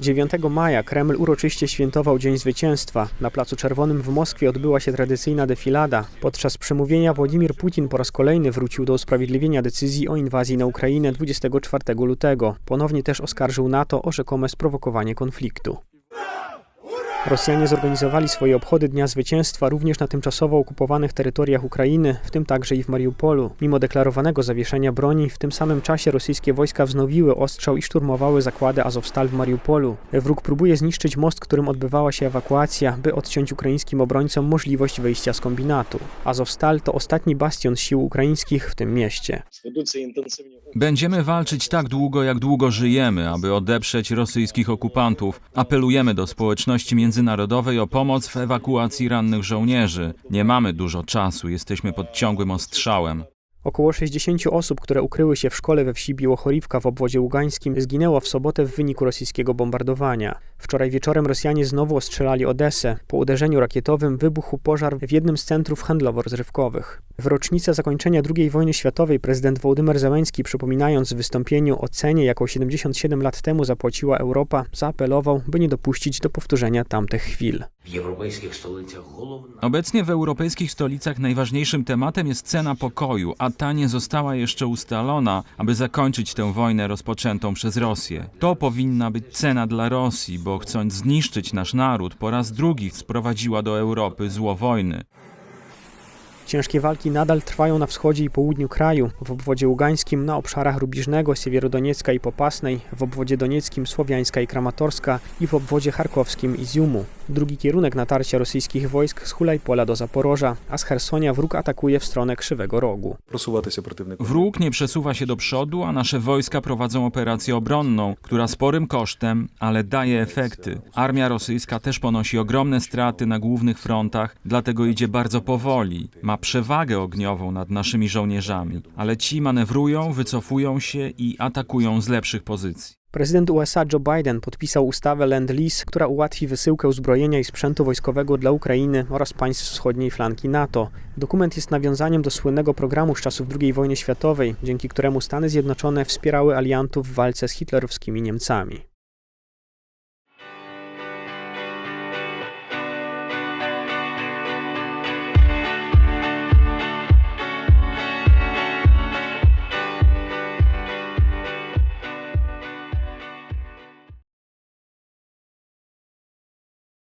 9 maja Kreml uroczyście świętował Dzień Zwycięstwa. Na Placu Czerwonym w Moskwie odbyła się tradycyjna defilada. Podczas przemówienia Władimir Putin po raz kolejny wrócił do usprawiedliwienia decyzji o inwazji na Ukrainę 24 lutego. Ponownie też oskarżył NATO o rzekome sprowokowanie konfliktu. Rosjanie zorganizowali swoje obchody Dnia Zwycięstwa również na tymczasowo okupowanych terytoriach Ukrainy, w tym także i w Mariupolu. Mimo deklarowanego zawieszenia broni, w tym samym czasie rosyjskie wojska wznowiły ostrzał i szturmowały zakłady Azowstal w Mariupolu. Wróg próbuje zniszczyć most, którym odbywała się ewakuacja, by odciąć ukraińskim obrońcom możliwość wyjścia z kombinatu. Azowstal to ostatni bastion sił ukraińskich w tym mieście. Będziemy walczyć tak długo, jak długo żyjemy, aby odeprzeć rosyjskich okupantów. Apelujemy do społeczności międzynarodowej o pomoc w ewakuacji rannych żołnierzy. Nie mamy dużo czasu, jesteśmy pod ciągłym ostrzałem. Około 60 osób, które ukryły się w szkole we wsi Biłochorivka w obwodzie ługańskim, zginęło w sobotę w wyniku rosyjskiego bombardowania. Wczoraj wieczorem Rosjanie znowu ostrzelali Odesę. Po uderzeniu rakietowym wybuchł pożar w jednym z centrów handlowo-rozrywkowych. W rocznicę zakończenia II wojny światowej prezydent Wołodymyr Zełenski, przypominając w wystąpieniu o cenie, jaką 77 lat temu zapłaciła Europa, zaapelował, by nie dopuścić do powtórzenia tamtych chwil. Obecnie w europejskich stolicach najważniejszym tematem jest cena pokoju, a ta nie została jeszcze ustalona, aby zakończyć tę wojnę rozpoczętą przez Rosję. To powinna być cena dla Rosji, bo chcąc zniszczyć nasz naród, po raz drugi sprowadziła do Europy zło wojny. Ciężkie walki nadal trwają na wschodzie i południu kraju, w obwodzie Ługańskim na obszarach Rubiżnego, Siewierodoniecka i Popasnej, w obwodzie Donieckim Słowiańska i Kramatorska i w obwodzie Charkowskim i Ziumu. Drugi kierunek natarcia rosyjskich wojsk z Hulajpola do Zaporoża, a z Hersonia wróg atakuje w stronę Krzywego Rogu. Wróg nie przesuwa się do przodu, a nasze wojska prowadzą operację obronną, która sporym kosztem, ale daje efekty. Armia rosyjska też ponosi ogromne straty na głównych frontach, dlatego idzie bardzo powoli. Ma przewagę ogniową nad naszymi żołnierzami, ale ci manewrują, wycofują się i atakują z lepszych pozycji. Prezydent USA Joe Biden podpisał ustawę Land-Lease, która ułatwi wysyłkę uzbrojenia i sprzętu wojskowego dla Ukrainy oraz państw wschodniej flanki NATO. Dokument jest nawiązaniem do słynnego programu z czasów II wojny światowej, dzięki któremu Stany Zjednoczone wspierały aliantów w walce z hitlerowskimi Niemcami.